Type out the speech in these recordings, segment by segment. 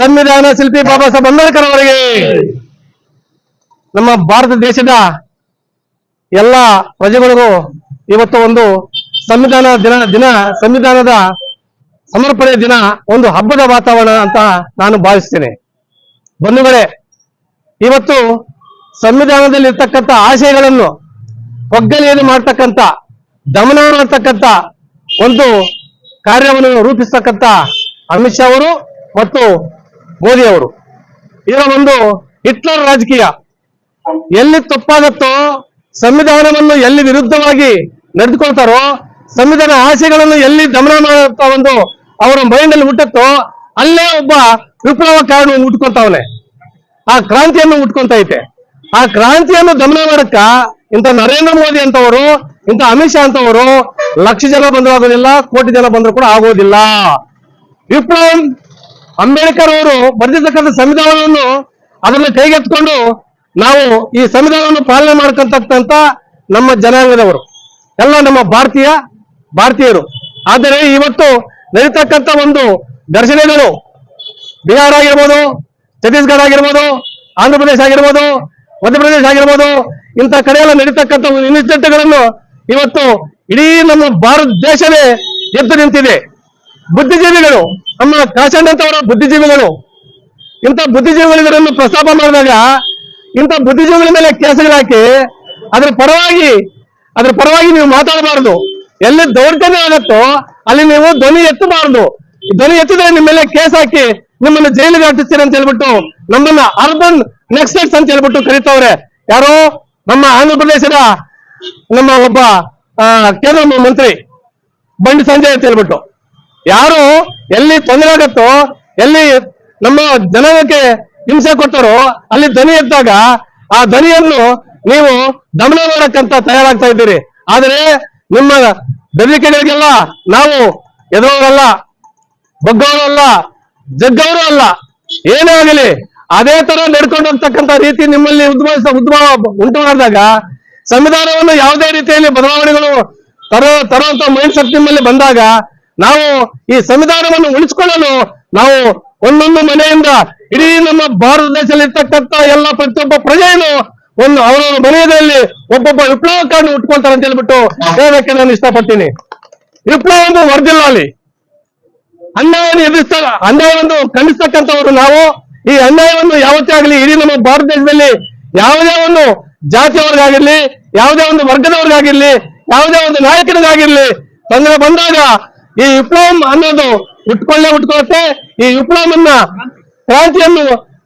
ಸಂವಿಧಾನ ಶಿಲ್ಪಿ ಬಾಬಾ ಸಾಹೇಬ್ ಅಂಬೇಡ್ಕರ್ ಅವರಿಗೆ, ನಮ್ಮ ಭಾರತ ದೇಶದ ಎಲ್ಲ ಪ್ರಜೆಗಳಿಗೂ ಇವತ್ತು ಒಂದು ಸಂವಿಧಾನ ದಿನ ದಿನ, ಸಂವಿಧಾನದ ಸಮರ್ಪಣೆ ದಿನ, ಒಂದು ಹಬ್ಬದ ವಾತಾವರಣ ಅಂತ ನಾನು ಭಾವಿಸ್ತೇನೆ. ಬಂಧುಗಳೇ, ಇವತ್ತು ಸಂವಿಧಾನದಲ್ಲಿ ಇರ್ತಕ್ಕಂಥ ಆಶಯಗಳನ್ನು ಒಗ್ಗಲೆಯನ್ನು ಮಾಡ್ತಕ್ಕಂಥ, ದಮನ ಮಾಡ್ತಕ್ಕಂಥ ಒಂದು ಕಾರ್ಯವನ್ನು ರೂಪಿಸ್ತಕ್ಕಂಥ ಅಮಿತ್ ಶಾ ಅವರು ಮತ್ತು ಮೋದಿ ಅವರು. ಇದರ ಒಂದು ಹಿಟ್ಲರ್ ರಾಜಕೀಯ. ಎಲ್ಲಿ ತಪ್ಪಾಗತ್ತೋ ಸಂವಿಧಾನವನ್ನು ಎಲ್ಲಿ ವಿರುದ್ಧವಾಗಿ ನಡೆದುಕೊಳ್ತಾರೋ, ಸಂವಿಧಾನ ಆಶಯಗಳನ್ನು ಎಲ್ಲಿ ದಮನ ಮಾಡುತ್ತಾ ಒಂದು ಅವರ ಮೈಂಡ್ ಅಲ್ಲಿ ಹುಟ್ಟತ್ತೋ, ಅಲ್ಲೇ ಒಬ್ಬ ವಿಪ್ಲವ ಕಾರಣ ಹುಟ್ಕೊಂತಾವನೆ ಆ ಕ್ರಾಂತಿಯನ್ನು ಹುಟ್ಕೊಂತ ಐತೆ ಆ ಕ್ರಾಂತಿಯನ್ನು ದಮನ ಮಾಡಕ್ಕ ಇಂಥ ನರೇಂದ್ರ ಮೋದಿ ಅಂತವರು, ಇಂಥ ಅಮಿತ್ ಶಾ ಅಂತವರು ಲಕ್ಷ ಜನ ಬಂದರೂ ಆಗೋದಿಲ್ಲ, ಕೋಟಿ ಜನ ಬಂದ್ರೂ ಕೂಡ ಆಗೋದಿಲ್ಲ. ವಿಪ್ಲವ ಅಂಬೇಡ್ಕರ್ ಅವರು ಬರೆದಿರ್ತಕ್ಕಂಥ ಸಂವಿಧಾನವನ್ನು ಅದನ್ನು ಕೈಗೆತ್ಕೊಂಡು ನಾವು ಈ ಸಂವಿಧಾನವನ್ನು ಪಾಲನೆ ಮಾಡ್ಕೊಂತಕ್ಕಂಥ ನಮ್ಮ ಜನಾಂಗದವರು, ಎಲ್ಲ ನಮ್ಮ ಭಾರತೀಯ ಭಾರತೀಯರು. ಆದರೆ ಇವತ್ತು ನಡೀತಕ್ಕಂಥ ಒಂದು ಘರ್ಷಣೆಗಳು ಬಿಹಾರ ಆಗಿರ್ಬೋದು, ಛತ್ತೀಸ್ಗಢ ಆಗಿರ್ಬೋದು ಆಂಧ್ರ ಪ್ರದೇಶ ಆಗಿರ್ಬೋದು, ಮಧ್ಯಪ್ರದೇಶ ಆಗಿರ್ಬೋದು, ಇಂಥ ಕಡೆಯೆಲ್ಲ ನಡೀತಕ್ಕಂಥ ಇನ್ಸಿಡೆಂಟ್ಗಳನ್ನು ಇವತ್ತು ಇಡೀ ನಮ್ಮ ಭಾರತ ದೇಶವೇ ಎದ್ದು ನಿಂತಿದೆ. ಬುದ್ಧಿಜೀವಿಗಳು, ನಮ್ಮ ಕಾಶಂಡಂತವರ ಬುದ್ಧಿಜೀವಿಗಳು. ಇಂಥ ಬುದ್ಧಿಜೀವಿಗಳನ್ನು ಪ್ರಸ್ತಾಪ ಮಾಡಿದಾಗ, ಇಂಥ ಬುದ್ಧಿಜೀವಿಗಳ ಮೇಲೆ ಕೇಸಗಳಾಕಿ ಅದ್ರ ಪರವಾಗಿ ಅದ್ರ ಪರವಾಗಿ ನೀವು ಮಾತಾಡಬಾರದು. ಎಲ್ಲಿ ದೌರ್ಜನ್ಯ ಆಗತ್ತೋ, ಅಲ್ಲಿ ನೀವು ಧ್ವನಿ ಎತ್ತಬಾರದು. ಧ್ವನಿ ಎತ್ತಿದ್ರೆ ನಿಮ್ಮ ಮೇಲೆ ಕೇಸ್ ಹಾಕಿ, ನಿಮ್ಮನ್ನು ಜೈಲಿಗೆ ಹಾಕಿಸ್ತೀರಿ ಅಂತ ಹೇಳ್ಬಿಟ್ಟು, ನಮ್ಮನ್ನ ಅರ್ಬನ್ ನೆಕ್ಸ್ಟೆಟ್ಸ್ ಅಂತ ಹೇಳ್ಬಿಟ್ಟು ಕರೀತವ್ರೆ. ಯಾರು? ನಮ್ಮ ಆಂಧ್ರ ಪ್ರದೇಶದ ನಮ್ಮ ಒಬ್ಬ ಕೇಂದ್ರ ಮಂತ್ರಿ, ಬಂಡಿ ಸಂಜಯ್ ಅಂತ ಹೇಳ್ಬಿಟ್ಟು. ಯಾರು ಎಲ್ಲಿ ತೊಂದರೆ ಆಗತ್ತೋ, ಎಲ್ಲಿ ನಮ್ಮ ಜನಕ್ಕೆ ಹಿಂಸೆ ಕೊಡ್ತಾರೋ, ಅಲ್ಲಿ ಧ್ವನಿ ಎತ್ತಾಗ ಆ ಧ್ವನಿಯನ್ನು ನೀವು ದಮನ ಮಾಡಕ್ಕಂತ ತಯಾರಾಗ್ತಾ ಇದ್ದೀರಿ. ಆದರೆ ನಿಮ್ಮ ಬೆದರಿಕೆಗಳಿಗೆಲ್ಲ ನಾವು ಎದುರವರಲ್ಲ, ಬಗ್ಗವರಲ್ಲ, ಜಗ್ಗವರು ಅಲ್ಲ. ಏನೇ ಆಗಲಿ, ಅದೇ ತರ ನಡ್ಕೊಂಡು ಹೋಗ್ತಕ್ಕಂಥ ರೀತಿ ನಿಮ್ಮಲ್ಲಿ ಉದ್ಭವಿಸ, ಉದ್ಭವ ಉಂಟು ಮಾಡಿದಾಗ ಸಂವಿಧಾನವನ್ನು ಯಾವುದೇ ರೀತಿಯಲ್ಲಿ ಬದಲಾವಣೆಗಳು ತರೋ ತರುವಂತ ಮೈಂಡ್ ಸೆಟ್ ನಿಮ್ಮಲ್ಲಿ ಬಂದಾಗ ನಾವು ಈ ಸಂವಿಧಾನವನ್ನು ಉಳಿಸಿಕೊಳ್ಳಲು ನಾವು ಒಂದೊಂದು ಮನೆಯಿಂದ ಇಡೀ ನಮ್ಮ ಭಾರತ ದೇಶದಲ್ಲಿ ಇರ್ತಕ್ಕಂಥ ಎಲ್ಲ ಪ್ರತಿಯೊಬ್ಬ ಪ್ರಜೆಯನ್ನು ಒಂದು ಅವರ ಮನೆಯಲ್ಲಿ ಒಬ್ಬೊಬ್ಬ ವಿಪ್ಲವಕ್ಕಾಗಿ ಉಟ್ಕೊಳ್ತಾರೆ ಅಂತ ಹೇಳ್ಬಿಟ್ಟು ಹೇಳೋದಕ್ಕೆ ನಾನು ಇಷ್ಟಪಡ್ತೀನಿ. ವಿಪ್ಲವ ಒಂದು ವರ್ದಿಲ್ಲ ಅಲ್ಲಿ ಅನ್ಯಾಯವನ್ನು ಎದುರಿಸ್ತ ಅನ್ಯಾಯವನ್ನು ಖಂಡಿಸ್ತಕ್ಕಂಥವ್ರು ನಾವು. ಈ ಅನ್ಯಾಯವನ್ನು ಯಾವತ್ತೇ ಆಗಲಿ ಇಡೀ ನಮ್ಮ ಭಾರತ ದೇಶದಲ್ಲಿ ಯಾವುದೇ ಒಂದು ಜಾತಿಯವ್ರಿಗಾಗಿರ್ಲಿ, ಯಾವುದೇ ಒಂದು ವರ್ಗದವ್ರಿಗಾಗಿರ್ಲಿ, ಯಾವುದೇ ಒಂದು ನಾಯಕನಿಗಾಗಿರ್ಲಿ ತೊಂದರೆ ಬಂದಾಗ ಈ ವಿಪ್ಲವಂ ಅನ್ನೋದು ಉಟ್ಕೊಳ್ಳೇ ಉಟ್ಕೊಳ್ಳುತ್ತೆ. ಈ ವಿಪ್ಲವನ್ನ ಕ್ರಾಂತಿಯನ್ನು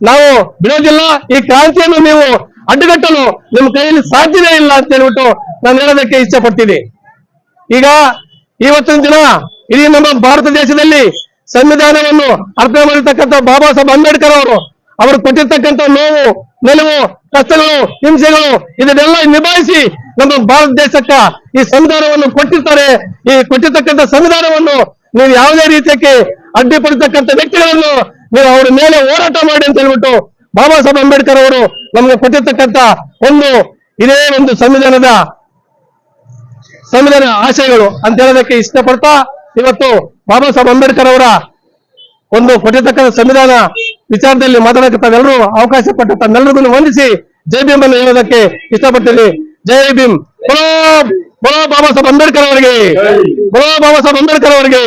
ನಾವು ಬಿಡೋದಿಲ್ಲ. ಈ ಕ್ರಾಂತಿಯನ್ನು ನೀವು ಅಡ್ಡಗಟ್ಟಲು ನಿಮ್ಮ ಕೈಯಲ್ಲಿ ಸಾಧ್ಯವೇ ಇಲ್ಲ ಅಂತ ಹೇಳ್ಬಿಟ್ಟು ನಾನು ಹೇಳೋದಕ್ಕೆ ಇಚ್ಛೆ ಪಡ್ತೀನಿ ಈಗ ಇವತ್ತಿನ ದಿನ ಇಡೀ ನಮ್ಮ ಭಾರತ ದೇಶದಲ್ಲಿ ಸಂವಿಧಾನವನ್ನು ಅರ್ಥ ಮಾಡಿರ್ತಕ್ಕಂಥ ಬಾಬಾ ಸಾಹೇಬ್ ಅಂಬೇಡ್ಕರ್ ಅವರು ಅವರು ಕೊಟ್ಟಿರ್ತಕ್ಕಂಥ ನೋವು, ನಿಲುವು, ಕಷ್ಟಗಳು, ಹಿಂಸೆಗಳು ಇದನ್ನೆಲ್ಲ ನಿಭಾಯಿಸಿ ನಮ್ಮ ಭಾರತ ದೇಶಕ್ಕ ಈ ಸಂವಿಧಾನವನ್ನು ಕೊಟ್ಟಿರ್ತಾರೆ. ಈ ಕೊಟ್ಟಿರ್ತಕ್ಕಂಥ ಸಂವಿಧಾನವನ್ನು ನೀವು ಯಾವುದೇ ರೀತಿಯಕ್ಕೆ ಅಡ್ಡಿಪಡಿಸ್ತಕ್ಕಂಥ ವ್ಯಕ್ತಿಗಳನ್ನು ನೀವು ಅವರ ಮೇಲೆ ಹೋರಾಟ ಮಾಡಿ ಅಂತ ಹೇಳ್ಬಿಟ್ಟು ಬಾಬಾ ಸಾಹೇಬ್ ಅಂಬೇಡ್ಕರ್ ಅವರು ನಮ್ಗೆ ಕೊಟ್ಟಿರ್ತಕ್ಕಂಥ ಒಂದು ಇದೇ ಒಂದು ಸಂವಿಧಾನದ ಸಂವಿಧಾನ ಆಶಯಗಳು ಅಂತ ಹೇಳೋದಕ್ಕೆ ಇಷ್ಟಪಡ್ತಾ ಇವತ್ತು ಬಾಬಾ ಸಾಹೇಬ್ ಅಂಬೇಡ್ಕರ್ ಅವರ ಒಂದು ಕೊಟ್ಟಿರ್ತಕ್ಕಂಥ ಸಂವಿಧಾನ ವಿಚಾರದಲ್ಲಿ ಮಾತಾಡಕ್ಕೆ ತಾವೆಲ್ಲರೂ ಅವಕಾಶ ಕೊಟ್ಟು ತಮ್ಮೆಲ್ಲರಿಗೂ ವಂದಿಸಿ ಜೈ ಭೀಮ್ ಅನ್ನು ಹೇಳೋದಕ್ಕೆ ಇಷ್ಟಪಡ್ತೀನಿ. ಜೈ ಭೀಮ್. ಬರೋ ಬಾಬಾ ಸಾಹೇಬ್ ಅಂಬೇಡ್ಕರ್ ಅವರಿಗೆ. ಬರೋ ಬಾಬಾ ಸಾಹೇಬ್ ಅಂಬೇಡ್ಕರ್ ಅವರಿಗೆ.